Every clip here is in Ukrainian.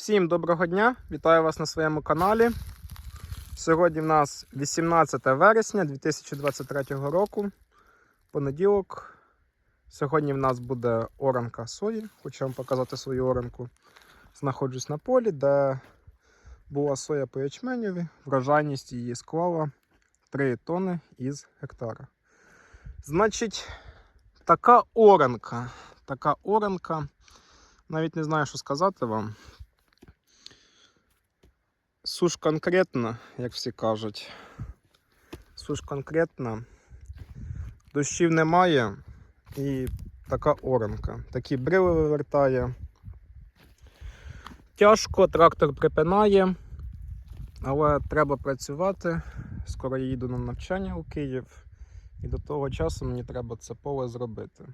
Всім доброго дня! Вітаю вас на своєму каналі. Сьогодні в нас 18 вересня 2023 року. Понеділок. Сьогодні в нас буде оранка сої. Хочу вам показати свою оранку. Знаходжусь на полі, де була соя по ячменеві. Врожайність її склала 3 тони із гектара. Значить, така оранка. Така оранка. Навіть не знаю, що сказати вам. Суш конкретно, як всі кажуть. Суш конкретно. Дощів немає і така оранка. Такі брили вивертає. Тяжко, трактор припинає, але треба працювати. Скоро я їду на навчання у Київ, і до того часу мені треба це поле зробити.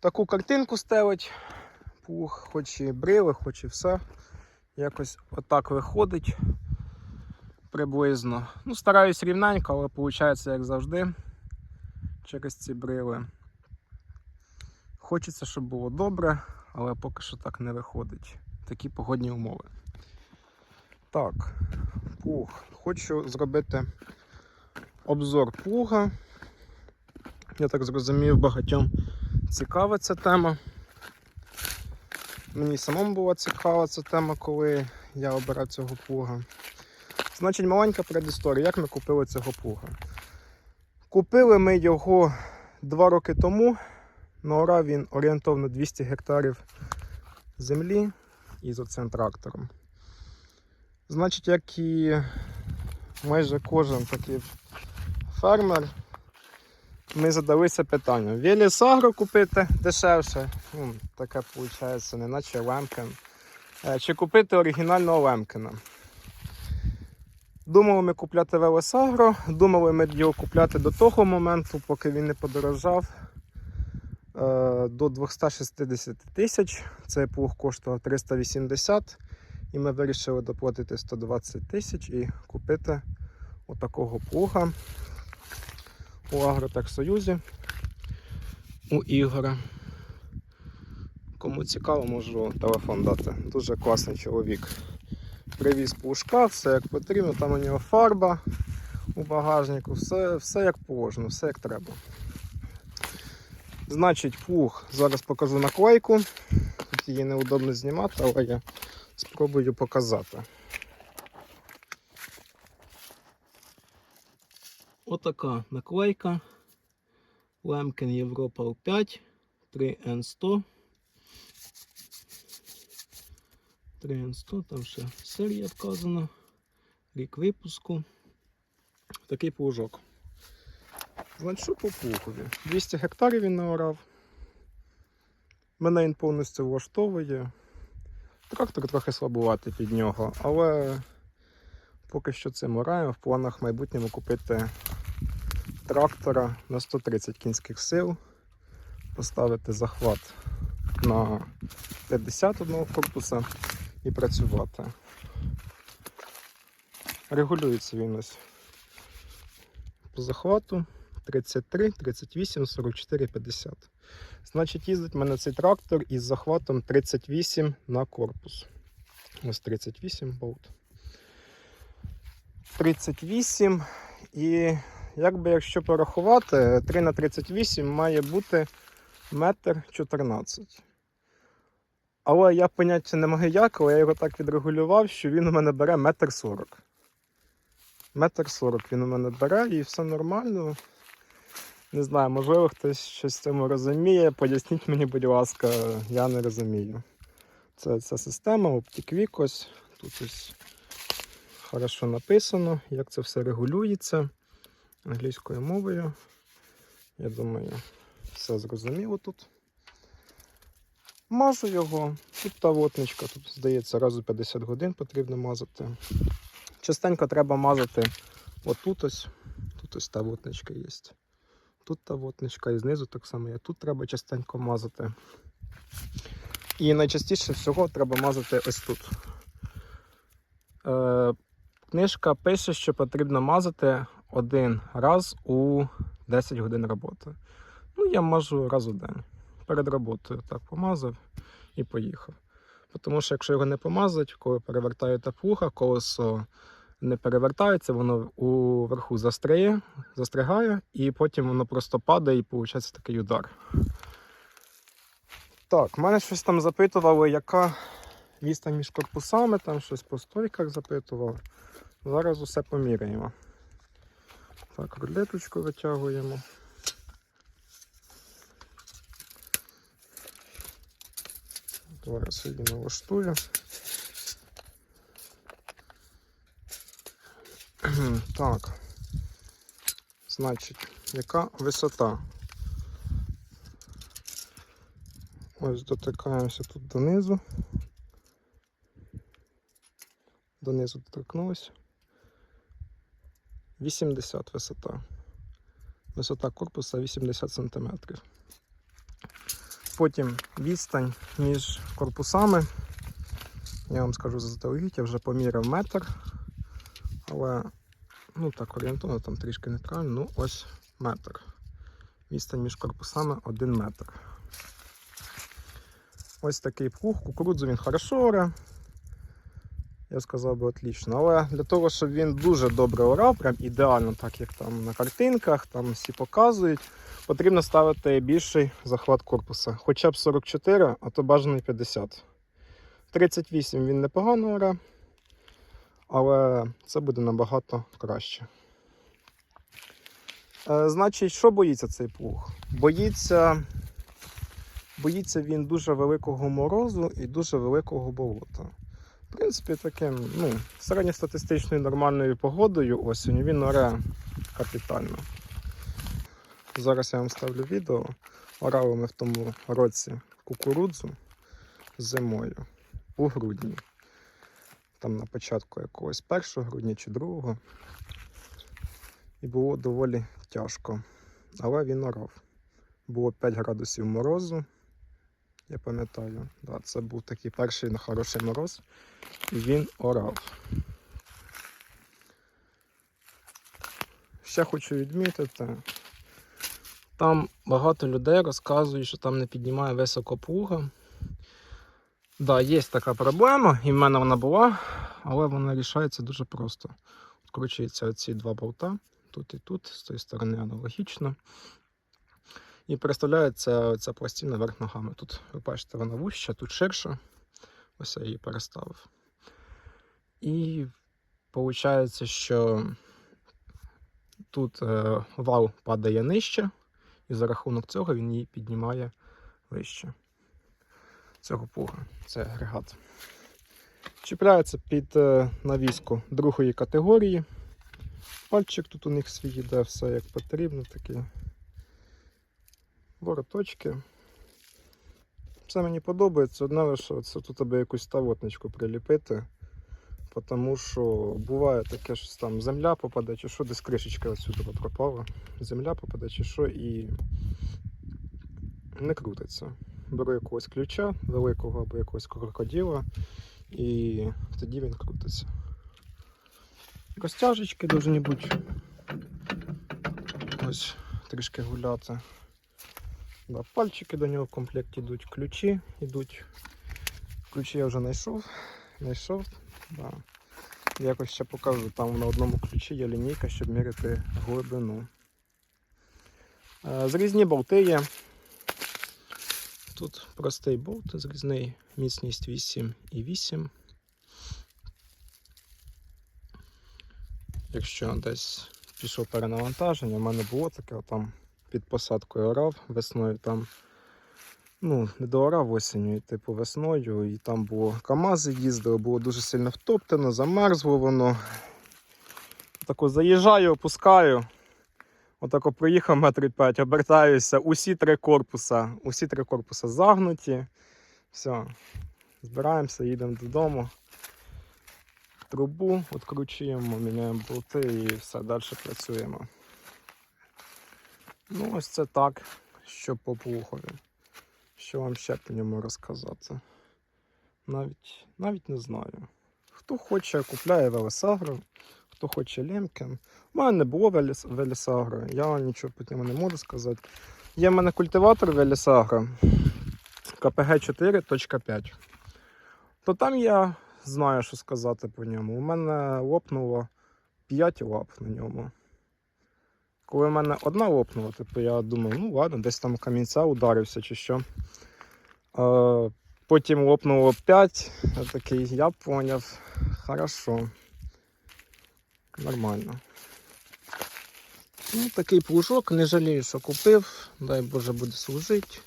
Таку картинку стелить плуг, хоч і брили, хоч і все. Якось отак виходить приблизно. Ну, стараюсь рівненько, але виходить, як завжди, через ці брили. Хочеться, щоб було добре, але поки що так не виходить. Такі погодні умови. Так, плуг. Хочу зробити обзор плуга. Я так зрозумів, багатьом цікава ця тема. Мені самому була цікава ця тема, коли я обирав цього плуга. Значить, маленька предісторія, як ми купили цього плуга. Купили ми його два роки тому. Наорав він орієнтовно 200 гектарів землі із оцим трактором. Значить, як і майже кожен такий фермер, ми задалися питанням. Веліс Агро купити дешевше. Ну, таке виходить, не наче Лемкен. Е, Чи купити оригінального Лемкена. Думали ми купляти Велес Агро, думали ми його купляти до того моменту, поки він не подорожав е, до 260 тисяч. Цей плуг коштував 380 і ми вирішили доплатити 120 тисяч і купити отакого плуга у Агротехсоюзі у Ігора. Кому цікаво, можу телефон дати. Дуже класний чоловік. Привіз плужка, все як потрібно, там у нього фарба у багажнику, все, все як положено, все як треба. Значить, плуг, зараз покажу наклейку. Тут її неудобно знімати, але я спробую показати. Отака наклейка. Лемкен Європа У5 3N100. 3N100, там ще серія вказана, рік випуску. Такий плужок. Значить, по плугові? 200 гектарів він наорав. Мене він повністю влаштовує. Трактор трохи слабувати під нього, але поки що цим ораємо. В планах в майбутньому купити трактора на 130 кінських сил, поставити захват на 51 корпуса і працювати. Регулюється він ось по захвату 33, 38, 44, 50. Значить, їздить в мене цей трактор із захватом 38 на корпус. Ось 38 болт. 38 і якби якщо порахувати, 3 на 38 має бути метр 14. Але я поняття не маю як, але я його так відрегулював, що він у мене бере метр 40. Метр 40 він у мене бере і все нормально. Не знаю, можливо, хтось щось цьому розуміє. Поясніть мені, будь ласка, я не розумію. Це ця система, OpticVic ось. Тут ось хорошо написано, як це все регулюється англійською мовою. Я думаю, все зрозуміло тут. Мажу його. Тут та вотничка, тут, здається, разу 50 годин потрібно мазати. Частенько треба мазати отут ось. Тут ось та вотничка є. Тут та вотничка і знизу так само є. Тут треба частенько мазати. І найчастіше всього треба мазати ось тут. Е, книжка пише, що потрібно мазати один раз у 10 годин роботи. Ну, я мажу раз у день. Перед роботою так помазав і поїхав. Тому що якщо його не помазати, коли перевертаєте плуга, колесо не перевертається, воно уверху застряє, застрягає, і потім воно просто падає і виходить такий удар. Так, мене щось там запитували, яка відстань між корпусами, там щось по стойках запитували. Зараз усе поміряємо. Так, рулеточку витягуємо. Зараз її налаштую. Так. Значить, яка висота? Ось дотикаємося тут донизу. Донизу доторкнулися. 80 висота. Висота корпуса 80 см. Потім відстань між корпусами. Я вам скажу заздалегідь, я вже поміряв метр. Але ну так орієнтовно там трішки неправильно. Ну ось метр. Відстань між корпусами 1 метр. Ось такий плуг, кукурудзу він хорошо оре. Я сказав би отлично. Але для того, щоб він дуже добре орав, прям ідеально, так як там на картинках, там всі показують, потрібно ставити більший захват корпуса. Хоча б 44, а то бажаний 50. 38 він непогано оре, але це буде набагато краще. Е, значить, що боїться цей плуг? Боїться, боїться він дуже великого морозу і дуже великого болота. В принципі, таким ну, середньостатистичною нормальною погодою осінню він оре капітально. Зараз я вам ставлю відео. Орали ми в тому році кукурудзу зимою у грудні. Там на початку якогось 1 грудня чи 2. І було доволі тяжко. Але він орав. Було 5 градусів морозу. Я пам'ятаю, да, це був такий перший хороший мороз, і він орав. Ще хочу відмітити, там багато людей розказують, що там не піднімає високо плуга. Да, є така проблема, і в мене вона була, але вона рішається дуже просто. Вкручуються ці два болта, тут і тут, з тої сторони аналогічно. І переставляється ця пластина вверх ногами. Тут, ви бачите, вона вуща, тут ширша. Ось я її переставив. І виходить, що тут е, вал падає нижче, і за рахунок цього він її піднімає вище. Цього плуга. Це агрегат. Чіпляється під е, навіску другої категорії. Пальчик тут у них свій йде, все як потрібно. Такий вороточки. Все мені подобається. Одне лише це тут аби якусь ставотничку приліпити. Тому що буває таке, що там земля попаде, чи що, десь кришечка отсюди пропала. Земля попаде, чи що, і не крутиться. Беру якогось ключа великого або якогось крокодила, і тоді він крутиться. Розтяжечки повинні бути. Ось трішки гуляти. Да, пальчики до нього в комплекті йдуть, ключі йдуть. Ключі я вже знайшов. Знайшов. Да. Якось ще покажу. Там на одному ключі є лінійка, щоб міряти глибину. Е, Зрізні болти є. Тут простий болт зрізний, міцність 8 і 8. Якщо десь пішло перенавантаження, в мене було таке там під посадкою орав весною там. Ну, не доорав осінню, і типу весною, і там було КАМАЗи їздили, було дуже сильно втоптано, замерзло воно. Тако заїжджаю, опускаю. Отако проїхав метрів 5, обертаюся, усі три корпуса, усі три корпуса загнуті. Все, збираємося, їдемо додому. Трубу відкручуємо, міняємо болти і все, далі працюємо. Ну, ось це так, що по плугові. Що вам ще по ньому розказати? Навіть, навіть не знаю. Хто хоче, купляє Велесагро, хто хоче Лемкен. У мене не було Велес- Велесагро, я нічого по ньому не можу сказати. Є в мене культиватор Велесагро КПГ 4.5. то там я знаю, що сказати по ньому. У мене лопнуло 5 лап на ньому. Коли в мене одна лопнула, типу я думав, ну ладно, десь там камінця ударився чи що. Е, потім лопнуло 5. Я такий, я поняв. Хорошо. Нормально. Ну, такий плужок, не жалію, що купив. Дай Боже буде служити.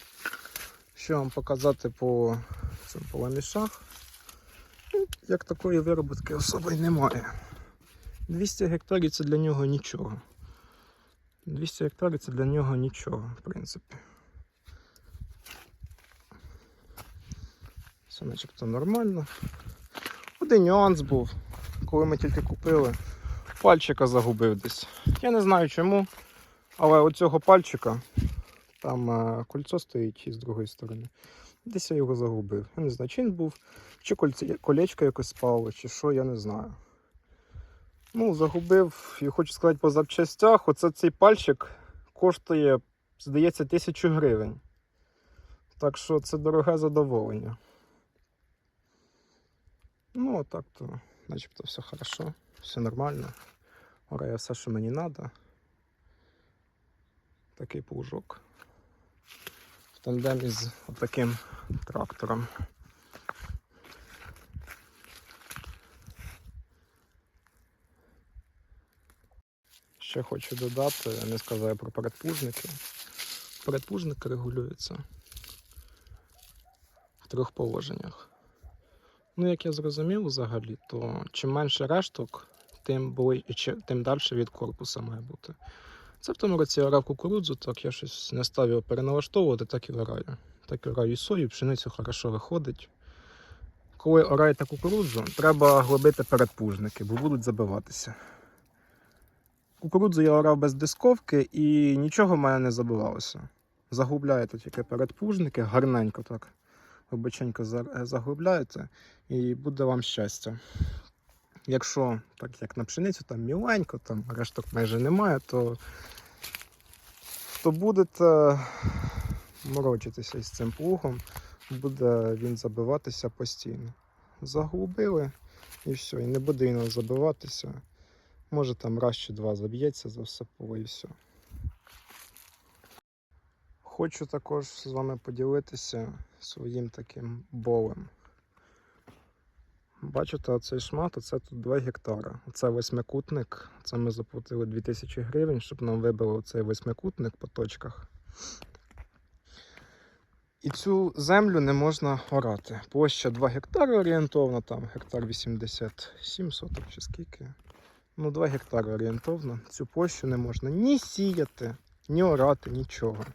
Що вам показати по цим полемішах? Ну, Як такої вироботки особи немає. 200 гектарів це для нього нічого. 200 гектарів це для нього нічого, в принципі. Все начебто нормально. Один нюанс був, коли ми тільки купили, пальчика загубив десь. Я не знаю чому, але у цього пальчика там е, кольцо стоїть із другої сторони. Десь я його загубив. Я не знаю, чи він був, чи колечко якось спало, чи що, я не знаю. Ну, загубив, і хочу сказати по запчастях. Оце цей пальчик коштує, здається, тисячу гривень. Так що це дороге задоволення. Ну, так то, начебто, все хорошо, все нормально. Орає все, що мені треба. Такий плужок. В тандемі з таким трактором. Ще хочу додати, я не сказав про передпужники. Передпужники регулюються в трьох положеннях. Ну, як я зрозумів взагалі, то чим менше решток, тим, чи- тим далі від корпуса має бути. Це в тому році я орав кукурудзу, так я щось не став його переналаштовувати, так і ораю. Так і ораю і сою, пшеницю хорошо виходить. Колиораєте кукурудзу, треба глибити передпужники, бо будуть забиватися. Кукурудзу я орав без дисковки і нічого в мене не забивалося. Загубляєте тільки передпужники, гарненько так. Глибоченько е, і буде вам щастя. Якщо, так як на пшеницю, там міленько, там решток майже немає, то, то будете морочитися із цим плугом, буде він забиватися постійно. Заглубили і все, і не буде він забиватися. Може там раз чи два заб'ється за все поле і все. Хочу також з вами поділитися своїм таким болем. Бачите, оцей шмат, оце тут 2 гектара. Це восьмикутник. Це ми заплатили 2000 гривень, щоб нам вибили цей восьмикутник по точках. І цю землю не можна орати. Площа 2 гектари орієнтовно, там гектар 87 соток чи скільки. Ну, 2 гектари орієнтовно. Цю площу не можна ні сіяти, ні орати, нічого.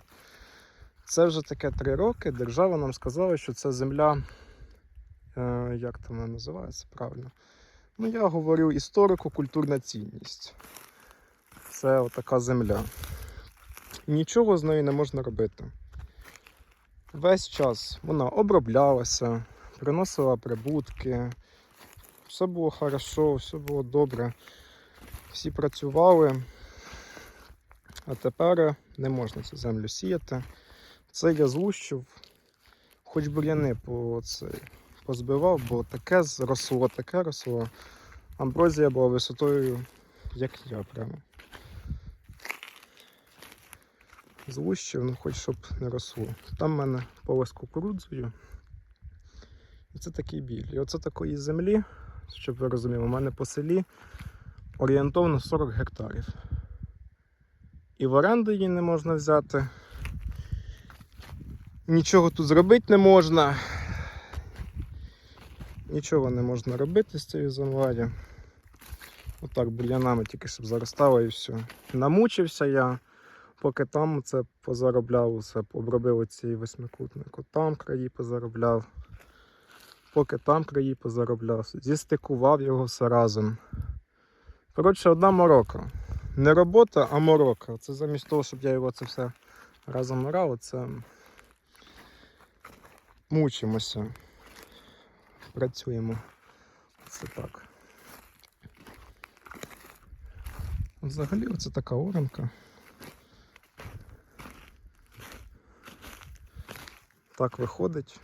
Це вже таке 3 роки. Держава нам сказала, що це земля е, як там вона називається правильно. Ну, я говорю історико-культурна цінність. Це отака земля. Нічого з нею не можна робити. Весь час вона оброблялася, приносила прибутки, все було хорошо, все було добре. Всі працювали. А тепер не можна цю землю сіяти. Це я злущив, хоч бур'яни по позбивав, бо таке зросло, таке росло. Амброзія була висотою, як я прямо. Злущив, ну хоч щоб не росло. Там в мене поле з кукурудзою. І це такий біль. І оце такої землі, щоб ви розуміли, у мене по селі орієнтовно 40 гектарів. І в оренду її не можна взяти. Нічого тут зробити не можна. Нічого не можна робити з цією землею. Отак бур'янами тільки щоб заростало і все. Намучився я, поки там це позаробляв, усе обробив цей восьмикутник. Там краї позаробляв. Поки там краї позаробляв. Зістикував його все разом. Коротше, одна морока. Не робота, а морока. Це замість того, щоб я його це все разом орав, це мучимося працюємо. Це так. Взагалі оце така оранка. Так виходить.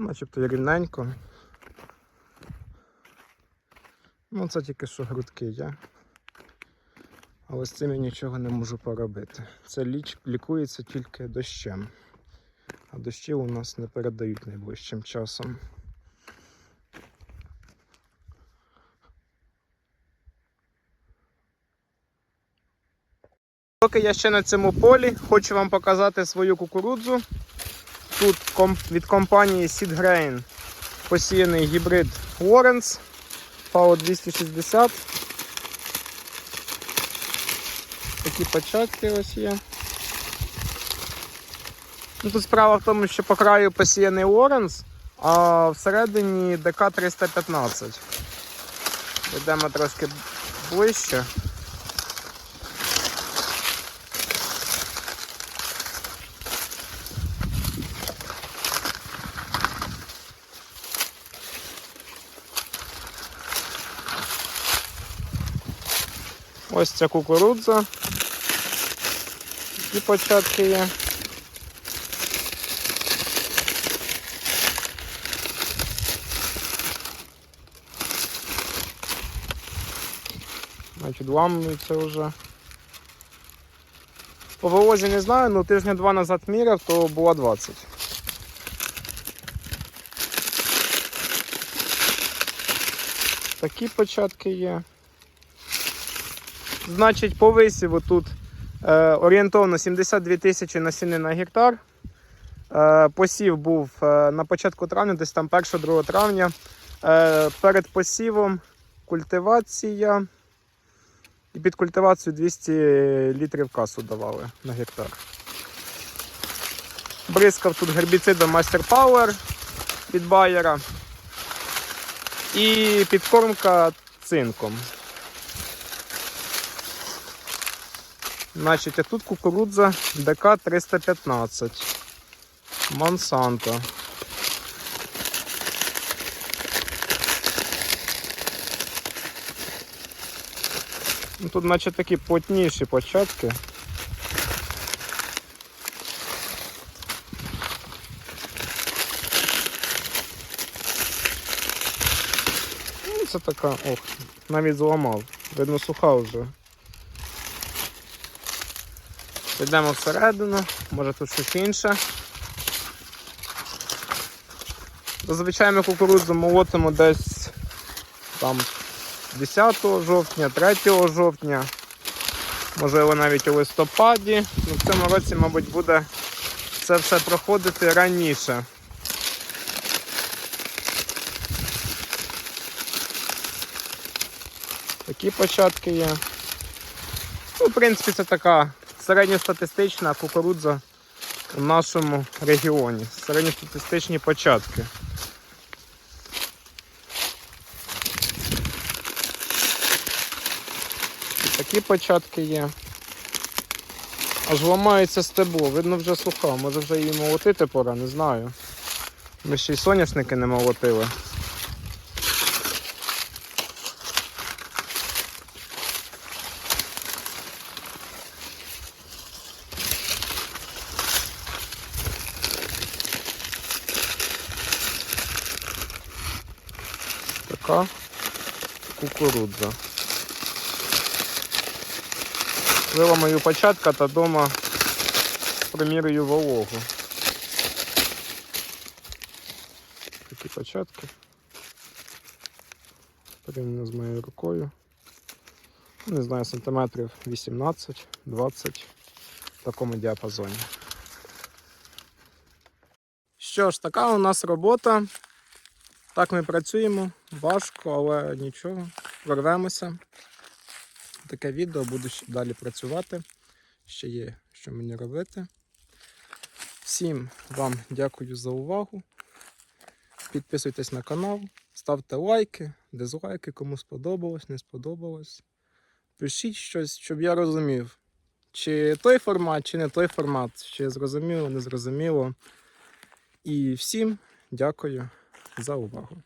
Начебто рівненько. Ну, це тільки що грудки є. Але з цим я нічого не можу поробити. Це ліч лікується тільки дощем. А дощі у нас не передають найближчим часом. Поки я ще на цьому полі, хочу вам показати свою кукурудзу. Тут від компанії Seedgrain посіяний гібрид Warrens FAO 260. Такі початки ось є. Ну, тут справа в тому, що по краю посіяний Warrens, а всередині ДК 315. Йдемо трошки ближче. Ось ця кукурудза. І початки є. Значить, ламується вже. По волозі не знаю, але тижня два назад міряв, то було 20. Такі початки є. Значить, по висіву тут е, орієнтовно 72 тисячі насіння на гектар. Е, посів був е, на початку травня, десь там 1-2 травня. Е, перед посівом культивація. І під культивацію 200 літрів касу давали на гектар. Бризкав тут гербіцидом Master Power від Байера. І підкормка цинком. Значить, а тут кукурудза ДК 315. Монсанто. Ну, Тут наче такі плотніші початки. Ну, Це така, ох, навіть зламав. Видно, суха вже. Йдемо всередину, може тут щось інше. Зазвичай ми кукурудзу молотимо десь там 10 жовтня, 3 жовтня, можливо навіть у листопаді. Ну, в цьому році, мабуть, буде це все проходити раніше. Такі початки є. Ну, в принципі, це така середньостатистична кукурудза у нашому регіоні. Середньостатистичні початки. Такі початки є. Аж ламається стебло, видно вже суха, може вже її молотити пора, не знаю. Ми ще й соняшники не молотили. кукурудза. Виламаю початка та дома примірюю вологу. Такі початки. Порівняно з моєю рукою. Не знаю, сантиметрів 18-20 в такому діапазоні. Що ж, така у нас робота. Так ми працюємо. Важко, але нічого. Прорвемося. Таке відео буду далі працювати. Ще є що мені робити. Всім вам дякую за увагу. Підписуйтесь на канал, ставте лайки, дизлайки, кому сподобалось, не сподобалось. Пишіть щось, щоб я розумів, чи той формат, чи не той формат, чи зрозуміло, не зрозуміло. І всім дякую за увагу.